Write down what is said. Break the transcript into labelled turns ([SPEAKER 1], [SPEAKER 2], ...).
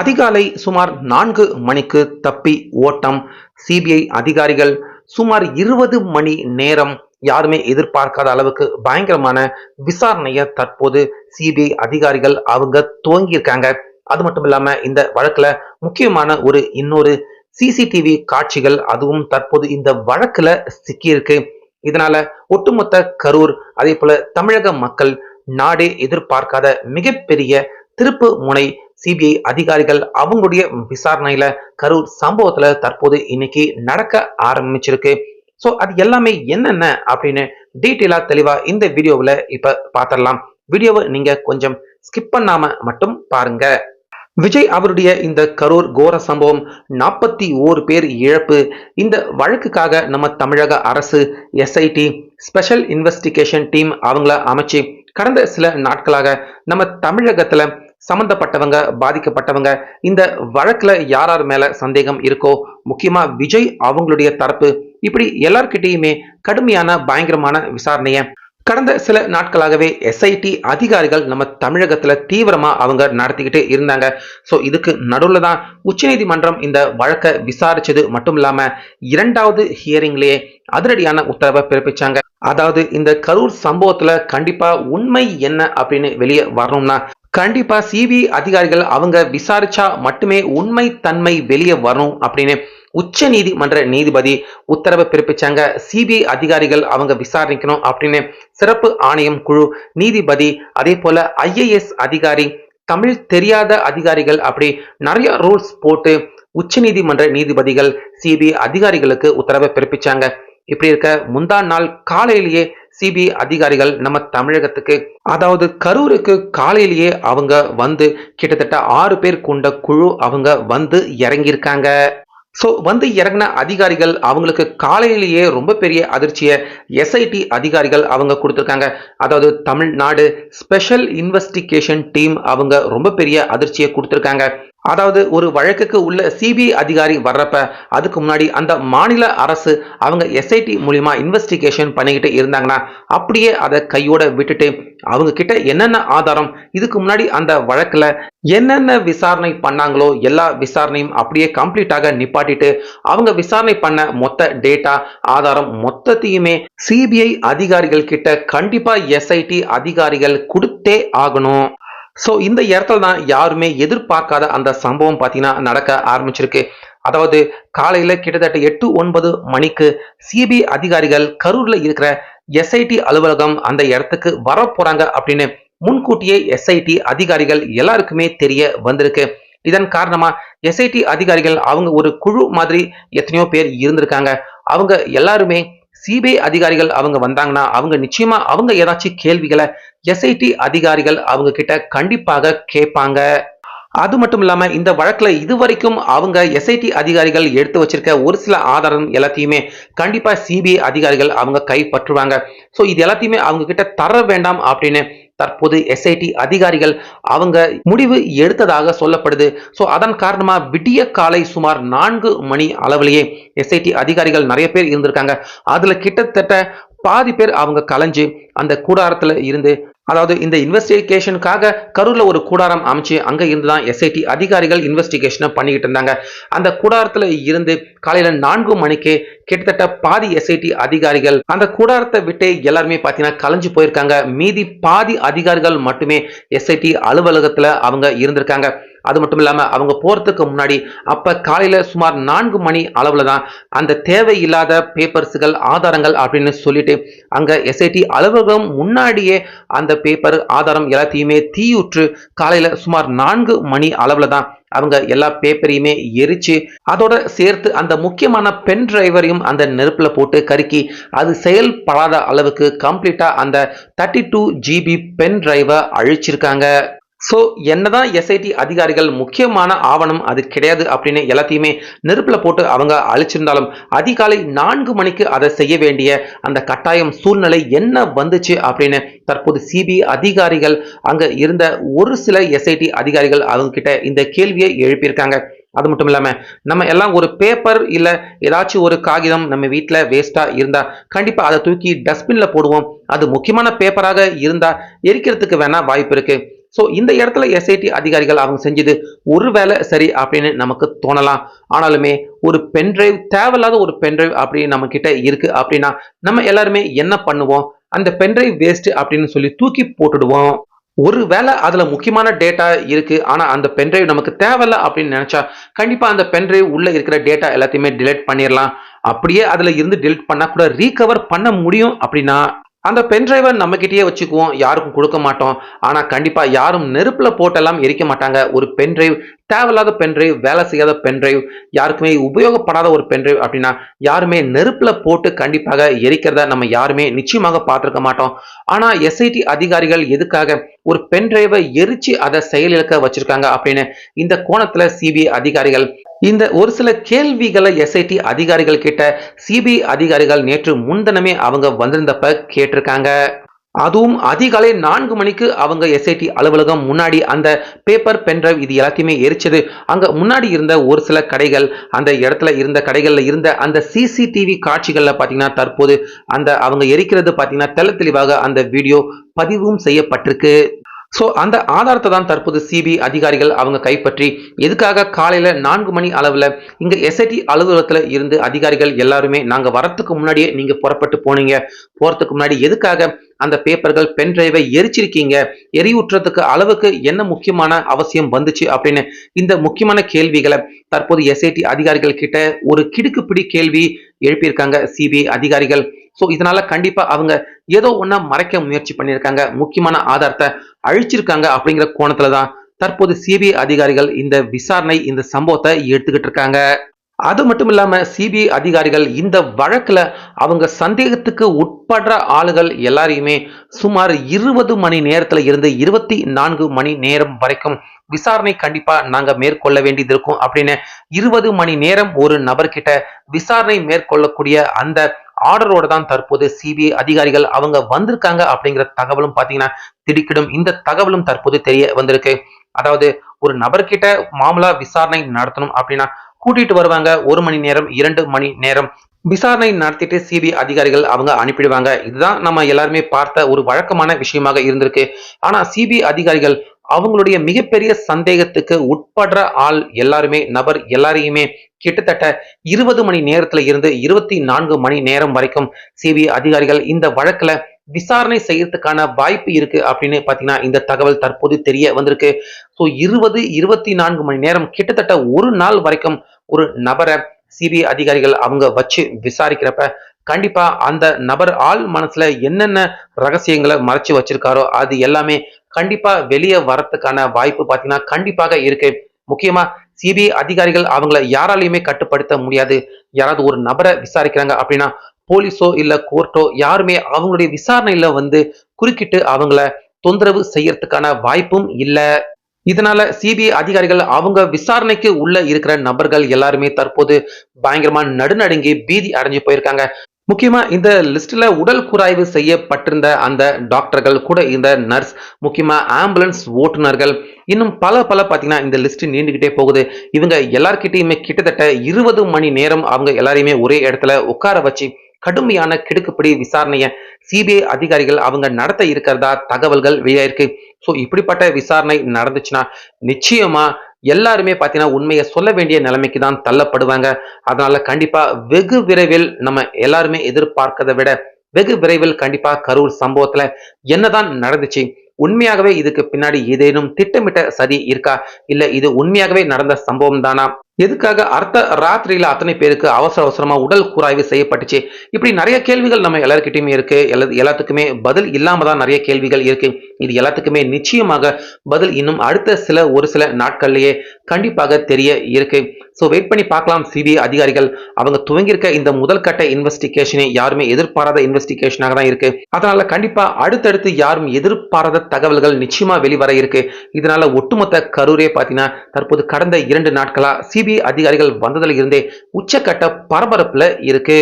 [SPEAKER 1] அதிகாலை சுமார் நான்கு மணிக்கு தப்பி ஓட்டம். சிபிஐ அதிகாரிகள் சுமார் இருபது மணி நேரம் யாருமே எதிர்பார்க்காத அளவுக்கு பயங்கரமான விசாரணையை தற்போது சிபிஐ அதிகாரிகள் அவங்க துவங்கியிருக்காங்க. அது மட்டும் இல்லாம இந்த வழக்குல முக்கியமான ஒரு இன்னொரு சிசிடிவி காட்சிகள் அதுவும் தற்போது இந்த வழக்குல சிக்கியிருக்கு. இதனால ஒட்டுமொத்த கரூர் அதே போல தமிழக மக்கள் நாடே எதிர்பார்க்காத மிகப்பெரிய திருப்பு முனை சிபிஐ அதிகாரிகள் அவங்களுடைய விசாரணையில கரூர் சம்பவத்துல தற்போது இன்னைக்கு நடக்க ஆரம்பிச்சிருக்கு. ஸோ அது எல்லாமே என்னென்ன அப்படின்னு டீட்டெயிலா தெளிவா இந்த வீடியோவில் இப்ப பார்த்துடலாம் வீடியோவை நீங்க கொஞ்சம் ஸ்கிப் பண்ணாம மட்டும் பாருங்க. விஜய் அவருடைய இந்த கரூர் கோர சம்பவம் நாற்பத்தி ஓரு பேர் இழப்பு. இந்த வழக்குக்காக நம்ம தமிழக அரசு எஸ்ஐடி ஸ்பெஷல் இன்வெஸ்டிகேஷன் டீம் அவங்கள அமைச்சு கடந்த சில நாட்களாக நம்ம தமிழகத்துல சம்பந்தப்பட்டவங்க பாதிக்கப்பட்டவங்க இந்த வழக்குல யார் யார் மேல சந்தேகம் இருக்கோ முக்கியமா விஜய் அவங்களுடைய தரப்பு இப்படி எல்லார்கிட்டயுமே கடுமையான பயங்கரமான விசாரணையை கடந்த சில நாட்களாகவே எஸ்ஐடி அதிகாரிகள் நம்ம தமிழகத்துல தீவிரமா அவங்க நடத்திக்கிட்டு இருந்தாங்க. ஸோ இதுக்கு நடுவில் தான் உச்சநீதிமன்றம் இந்த வழக்கை விசாரிச்சது மட்டும் இல்லாம இரண்டாவது ஹியரிங்லேயே அதிரடியான உத்தரவை பிறப்பிச்சாங்க. அதாவது இந்த கரூர் சம்பவத்துல கண்டிப்பா உண்மை என்ன அப்படின்னு வெளியே வரணும்னா கண்டிப்பா சிபிஐ அதிகாரிகள் அவங்க விசாரிச்சா மட்டுமே உண்மை தன்மை வெளியே வரும் அப்படின்னு உச்ச நீதிமன்ற நீதிபதி உத்தரவை பிறப்பிச்சாங்க. சிபிஐ அதிகாரிகள் அவங்க விசாரிக்கணும் அப்படின்னு சிறப்பு ஆணையம் குழு நீதிபதி அதே போல ஐஏஎஸ் அதிகாரி தமிழ் தெரியாத அதிகாரிகள் அப்படி நிறைய ரூல்ஸ் போட்டு உச்ச நீதிமன்ற நீதிபதிகள் சிபிஐ அதிகாரிகளுக்கு உத்தரவை பிறப்பிச்சாங்க. இப்படி இருக்க முந்தா நாள் காலையிலேயே சிபிஐ அதிகாரிகள் நம்ம தமிழகத்துக்கு அதாவது கரூருக்கு காலையிலேயே அவங்க வந்து கிட்டத்தட்ட ஆறு பேர் கொண்ட குழு அவங்க வந்து இறங்கியிருக்காங்க. ஸோ வந்து இறங்கின அதிகாரிகள் அவங்களுக்கு காலையிலேயே ரொம்ப பெரிய அதிர்ச்சியை எஸ்ஐடி அதிகாரிகள் அவங்க கொடுத்துருக்காங்க. அதாவது தமிழ்நாடு ஸ்பெஷல் இன்வெஸ்டிகேஷன் டீம் அவங்க ரொம்ப பெரிய அதிர்ச்சியை கொடுத்துருக்காங்க. அதாவது ஒரு வழக்குக்கு உள்ள சிபிஐ அதிகாரி வர்றப்ப அதுக்கு முன்னாடி அந்த மாநில அரசு அவங்க எஸ்ஐடி மூலிமா இன்வெஸ்டிகேஷன் பண்ணிக்கிட்டு இருந்தாங்கன்னா அப்படியே அதை கையோட விட்டுட்டு அவங்க கிட்ட என்னென்ன ஆதாரம் இதுக்கு முன்னாடி அந்த வழக்கில் என்னென்ன விசாரணை பண்ணாங்களோ எல்லா விசாரணையும் அப்படியே கம்ப்ளீட்டாக நிப்பாட்டிட்டு அவங்க விசாரணை பண்ண மொத்த டேட்டா ஆதாரம் மொத்தத்தையுமே சிபிஐ அதிகாரிகள் கிட்ட கண்டிப்பா எஸ்ஐடி அதிகாரிகள் கொடுத்தே ஆகணும். ஸோ இந்த இடத்துல தான் யாருமே எதிர்பார்க்காத அந்த சம்பவம் பார்த்தீங்கன்னா நடக்க ஆரம்பிச்சிருக்கு. அதாவது காலையில் கிட்டத்தட்ட எட்டு ஒன்பது மணிக்கு சிபிஐ அதிகாரிகள் கரூரில் இருக்கிற எஸ்ஐடி அலுவலகம் அந்த இடத்துக்கு வர அப்படின்னு முன்கூட்டியே எஸ்ஐடி அதிகாரிகள் எல்லாருக்குமே தெரிய வந்திருக்கு. இதன் காரணமா எஸ்ஐடி அதிகாரிகள் அவங்க ஒரு குழு மாதிரி எத்தனையோ பேர் இருந்திருக்காங்க. அவங்க எல்லாருமே சிபிஐ அதிகாரிகள் அவங்க வந்தாங்கன்னா அவங்க நிச்சயமா அவங்க ஏதாச்சும் கேள்விகளை எஸ்ஐடி அதிகாரிகள் அவங்க கிட்ட கண்டிப்பாக கேட்பாங்க. அது மட்டும் இல்லாம இந்த வழக்குல இதுவரைக்கும் அவங்க எஸ்ஐடி அதிகாரிகள் எடுத்து வச்சிருக்க ஒரு சில ஆதாரம் எல்லாத்தையுமே கண்டிப்பா சிபிஐ அதிகாரிகள் அவங்க கைப்பற்றுவாங்க. ஸோ இது எல்லாத்தையுமே அவங்க கிட்ட தர வேண்டாம் அப்படின்னு தற்போது எஸ்ஐடி அதிகாரிகள் அவங்க முடிவு எடுத்ததாக சொல்லப்படுது. ஸோ அதன் காரணமாக விடிய காலை சுமார் நான்கு மணி அளவிலேயே எஸ்ஐடி அதிகாரிகள் நிறைய பேர் இருந்திருக்காங்க. அதில் கிட்டத்தட்ட பாதி பேர் அவங்க கலைஞ்சு அந்த கூடாரத்தில் இருந்து அதாவது இந்த இன்வெஸ்டிகேஷனுக்காக கரூர்ல ஒரு கூடாரம் அமைச்சு அங்க இருந்து தான் எஸ்ஐடி அதிகாரிகள் இன்வெஸ்டிகேஷனை பண்ணிக்கிட்டு இருந்தாங்க. அந்த கூடாரத்துல இருந்து காலையில நான்கு மணிக்கு கிட்டத்தட்ட பாதி எஸ்ஐடி அதிகாரிகள் அந்த கூடாரத்தை விட்டு எல்லாருமே பார்த்தீங்கன்னா கலைஞ்சு போயிருக்காங்க. மீதி பாதி அதிகாரிகள் மட்டுமே எஸ்ஐடி அலுவலகத்துல அவங்க இருந்திருக்காங்க. அது மட்டும் இல்லாமல் அவங்க போகிறதுக்கு முன்னாடி அப்போ காலையில் சுமார் நான்கு மணி அளவில் தான் அந்த தேவையில்லாத பேப்பர்ஸுகள் ஆதாரங்கள் அப்படின்னு சொல்லிட்டு அங்கே எஸ்ஐடி அலுவலகம் முன்னாடியே அந்த பேப்பர் ஆதாரம் எல்லாத்தையுமே தீயுற்று காலையில் சுமார் நான்கு மணி அளவில் தான் அவங்க எல்லா பேப்பரையுமே எரிச்சு அதோட சேர்த்து அந்த முக்கியமான பென் டிரைவரையும் அந்த நெருப்பில் போட்டு கருக்கி அது செயல்படாத அளவுக்கு கம்ப்ளீட்டாக அந்த தேர்ட்டி டூ ஜிபி பென் டிரைவை அழிச்சிருக்காங்க. ஸோ என்னதான் எஸ்ஐடி அதிகாரிகள் முக்கியமான ஆவணம் அது கிடையாது அப்படின்னு எல்லாத்தையுமே நெருப்பில் போட்டு அவங்க அழிச்சிருந்தாலும் அதிகாலை நான்கு மணிக்கு அதை செய்ய வேண்டிய அந்த கட்டாயம் சூழ்நிலை என்ன வந்துச்சு அப்படின்னு தற்போது சிபிஐ அதிகாரிகள் அங்கே இருந்த ஒரு சில எஸ்ஐடி அதிகாரிகள் அவங்க கிட்ட இந்த கேள்வியை எழுப்பியிருக்காங்க. அது மட்டும் இல்லாமல் நம்ம எல்லாம் ஒரு பேப்பர் இல்லை ஏதாச்சும் ஒரு காகிதம் நம்ம வீட்டில் வேஸ்ட்டாக இருந்தால் கண்டிப்பாக அதை தூக்கி டஸ்ட்பினில் போடுவோம். அது முக்கியமான பேப்பராக இருந்தால் எரிக்கிறதுக்கு வேணால் வாய்ப்பு இருக்குது ஸோ இந்த இடத்துல எஸ்ஐடி அதிகாரிகள் அவங்க செஞ்சது ஒருவேளை சரி அப்படின்னு நமக்கு தோணலாம். ஆனாலுமே ஒரு பென்ட்ரைவ் தேவையில்லாத ஒரு பென்ட்ரைவ் அப்படி நம்ம கிட்ட இருக்கு அப்படின்னா நம்ம எல்லாருமே என்ன பண்ணுவோம்? அந்த பென்ட்ரைவ் வேஸ்ட் அப்படின்னு சொல்லி தூக்கி போட்டுடுவோம். ஒருவேளை அதில் முக்கியமான டேட்டா இருக்குது ஆனால் அந்த பென்ட்ரைவ் நமக்கு தேவையில்லை அப்படின்னு நினச்சா கண்டிப்பாக அந்த பென்ட்ரைவ் உள்ளே இருக்கிற டேட்டா எல்லாத்தையுமே டிலீட் பண்ணிடலாம். அப்படியே அதில் இருந்து டிலீட் பண்ணால் கூட ரீகவர் பண்ண முடியும் அப்படின்னா அந்த பென்டிரைவை நம்ம நம்மக்கிட்டேயே வச்சுக்குவோம் யாருக்கும் கொடுக்க மாட்டோம். ஆனால் கண்டிப்பாக யாரும் நெருப்பில் போட்டெல்லாம் எரிக்க மாட்டாங்க. ஒரு பென்டிரைவ் தேவையில்லாத பென்டிரைவ் வேலை செய்யாத பென்டிரைவ் யாருக்குமே உபயோகப்படாத ஒரு பென்டிரைவ் அப்படின்னா யாருமே நெருப்பில் போட்டு கண்டிப்பாக எரிக்கிறத நம்ம யாருமே நிச்சயமாக பார்த்துருக்க மாட்டோம். ஆனால் எஸ்ஐடி அதிகாரிகள் எதுக்காக ஒரு பென்டிரைவை எரிச்சு அதை செயலிழக்க வச்சிருக்காங்க அப்படின்னு இந்த கோணத்தில் சிபிஐ அதிகாரிகள் இந்த ஒரு சில கேள்விகளை எஸ்ஐடி அதிகாரிகள் கிட்ட சிபிஐ அதிகாரிகள் நேற்று முன்தினமே அவங்க வந்திருந்தப்ப கேட்டிருக்காங்க. அதுவும் அதிகாலை நான்கு மணிக்கு அவங்க எஸ்ஐடி அலுவலகம் முன்னாடி அந்த பேப்பர் பென்ட்ரைவ் இது எல்லாத்தையுமே எரிச்சது. அங்க முன்னாடி இருந்த ஒரு சில கடைகள் அந்த இடத்துல இருந்த கடைகள்ல இருந்த அந்த சிசிடிவி காட்சிகள்ல பாத்தீங்கன்னா தற்போது அந்த அவங்க எரிக்கிறது பாத்தீங்கன்னா தெள்ள தெளிவாக அந்த வீடியோ பதிவும் செய்யப்பட்டிருக்கு. ஸோ அந்த ஆதாரத்தை தான் தற்போது சிபிஐ அதிகாரிகள் அவங்க கைப்பற்றி எதுக்காக காலையில் நான்கு மணி அளவில் இங்கே எஸ்ஐடி அலுவலகத்தில் இருந்து அதிகாரிகள் எல்லாருமே நாங்கள் வரத்துக்கு முன்னாடியே நீங்கள் புறப்பட்டு போனீங்க. போகிறதுக்கு முன்னாடி எதுக்காக அந்த பேப்பர்கள் பென் டிரைவை எரிச்சிருக்கீங்க. எரியூற்றுறதுக்கு அளவுக்கு என்ன முக்கியமான அவசியம் வந்துச்சு அப்படின்னு இந்த முக்கியமான கேள்விகளை தற்போது எஸ்ஐடி அதிகாரிகள் கிட்ட ஒரு கிடுக்குப்பிடி கேள்வி எழுப்பியிருக்காங்க சிபிஐ அதிகாரிகள். ஸோ இதனால கண்டிப்பா அவங்க ஏதோ ஒன்னா மறைக்க முயற்சி பண்ணியிருக்காங்க. முக்கியமான ஆதாரத்தை அழிச்சிருக்காங்க அப்படிங்கிற கோணத்துல தான் தற்போது சிபிஐ அதிகாரிகள் இந்த விசாரணை இந்த சம்பவத்தை எடுத்துக்கிட்டு இருக்காங்க. அது மட்டும் இல்லாமல் சிபிஐ அதிகாரிகள் இந்த வழக்கில் அவங்க சந்தேகத்துக்கு உட்படுற ஆளுகள் எல்லாரையுமே சுமார் இருபது மணி நேரத்தில் இருந்து இருபத்தி நான்கு மணி நேரம் வரைக்கும் விசாரணை கண்டிப்பாக நாங்கள் மேற்கொள்ள வேண்டியது இருக்கும் அப்படின்னு இருபது மணி நேரம் ஒரு நபர்கிட்ட விசாரணை மேற்கொள்ளக்கூடிய அந்த ஆர்டரோட தான் தற்போது சிபிஐ அதிகாரிகள் அவங்க வந்திருக்காங்க அப்படிங்கிற தகவலும் பார்த்தீங்கன்னா திடுக்கிடும். இந்த தகவலும் தற்போது தெரிய வந்திருக்கு. அதாவது ஒரு நபர்கிட்ட மாமலா விசாரணை நடத்தணும் அப்படின்னா கூட்டிட்டு வருவாங்க. ஒரு மணி நேரம் இரண்டு மணி நேரம். விசாரணை நடத்திட்டு சிபிஐ அதிகாரிகள் அவங்க அனுப்பிடுவாங்க. இதுதான் நம்ம எல்லாருமே பார்த்த ஒரு வழக்கமான விஷயமாக இருந்திருக்கு. ஆனா சிபிஐ அதிகாரிகள் அவங்களுடைய மிகப்பெரிய சந்தேகத்துக்கு உட்படுற ஆள் எல்லாருமே நபர் எல்லாரையுமே கிட்டத்தட்ட இருபது மணி நேரத்துல இருந்து இருபத்தி நான்கு மணி நேரம் வரைக்கும் சிபிஐ அதிகாரிகள் இந்த வழக்குல விசாரணை செய்யறதுக்கான வாய்ப்பு இருக்கு அப்படின்னு பாத்தீங்கன்னா இந்த தகவல் தற்போது தெரிய வந்திருக்கு. ஸோ இருபது இருபத்தி நான்கு மணி நேரம் கிட்டத்தட்ட ஒரு நாள் வரைக்கும் ஒரு நபரை சிபிஐ அதிகாரிகள் அவங்க வச்சு விசாரிக்கிறப்ப கண்டிப்பா அந்த நபர் ஆள் மனசுல என்னென்ன ரகசியங்களை மறைச்சு வச்சிருக்காரோ அது எல்லாமே கண்டிப்பா வெளியே வரத்துக்கான வாய்ப்பு பாத்தீங்கன்னா கண்டிப்பாக இருக்கு. முக்கியமா சிபிஐ அதிகாரிகள் அவங்கள யாராலையுமே கட்டுப்படுத்த முடியாது. யாராவது ஒரு நபரை விசாரிக்கிறாங்க அப்படின்னா போலீஸோ இல்ல கோர்ட்டோ யாருமே அவங்களுடைய விசாரணையில வந்து குறுக்கிட்டு அவங்கள தொந்தரவு செய்யறதுக்கான வாய்ப்பும் இல்ல. இதனால சிபிஐ அதிகாரிகள் அவங்க விசாரணைக்கு உள்ள இருக்கிற நபர்கள் எல்லாருமே தற்போது பயங்கரமா நடுநடுங்கி பீதி அடைஞ்சு போயிருக்காங்க. முக்கியமா இந்த லிஸ்ட்ல உடல் குறாய்வு செய்யப்பட்டிருந்த அந்த டாக்டர்கள் கூட இந்த நர்ஸ் முக்கியமா ஆம்புலன்ஸ் ஓட்டுநர்கள் இன்னும் பல பல பாத்தீங்கன்னா இந்த லிஸ்ட் நீண்டுகிட்டே போகுது. இவங்க எல்லார்கிட்டயுமே கிட்டத்தட்ட இருபது மணி நேரம் அவங்க எல்லாரையுமே ஒரே இடத்துல உட்கார வச்சு கடுமையான கிடுக்குப்படி விசாரணையை சிபிஐ அதிகாரிகள் அவங்க நடத்த இருக்கிறதா தகவல்கள் வெளியாயிருக்கு. ஸோ இப்படிப்பட்ட விசாரணை நடந்துச்சுன்னா நிச்சயமா எல்லாருமே பார்த்தீங்கன்னா உண்மையை சொல்ல வேண்டிய நிலைமைக்கு தான் தள்ளப்படுவாங்க. அதனால கண்டிப்பா வெகு விரைவில் நம்ம எல்லாருமே எதிர்பார்க்கதை விட வெகு விரைவில் கண்டிப்பா கரூர் சம்பவத்துல என்னதான் நடந்துச்சு உண்மையாகவே இதுக்கு பின்னாடி ஏதேனும் திட்டமிட்ட சதி இருக்கா? இல்ல இது உண்மையாகவே நடந்த சம்பவம் தானா? எதுக்காக அர்த்த ராத்திரியில அத்தனை பேருக்கு அவசர அவசரமா உடல் கூராய்வு செய்யப்பட்டுச்சு? இப்படி நிறைய கேள்விகள் நம்ம எல்லாருக்கிட்டையுமே இருக்கு. எல்லாத்துக்குமே பதில் இல்லாம தான் நிறைய கேள்விகள் இருக்கு. இது எல்லாத்துக்குமே நிச்சயமாக பதில் இன்னும் அடுத்த சில ஒரு சில நாட்கள்லயே கண்டிப்பாக தெரிய இருக்கு. ஸோ வெயிட் பண்ணி பார்க்கலாம். சிபிஐ அதிகாரிகள் அவங்க துவங்கியிருக்க இந்த முதல் கட்ட இன்வெஸ்டிகேஷனை யாருமே எதிர்பாராத இன்வெஸ்டிகேஷனாக தான் இருக்கு. அதனால கண்டிப்பா அடுத்தடுத்து யாரும் எதிர்பாராத தகவல்கள் நிச்சயமா வெளிவர இருக்கு. இதனால ஒட்டுமொத்த கரூரே பார்த்தீங்கன்னா தற்போது கடந்த இரண்டு நாட்களா சிபிஐ சிபிஐ அதிகாரிகள் வந்ததுல இருந்தே உச்சக்கட்ட பரபரப்புல இருக்கு.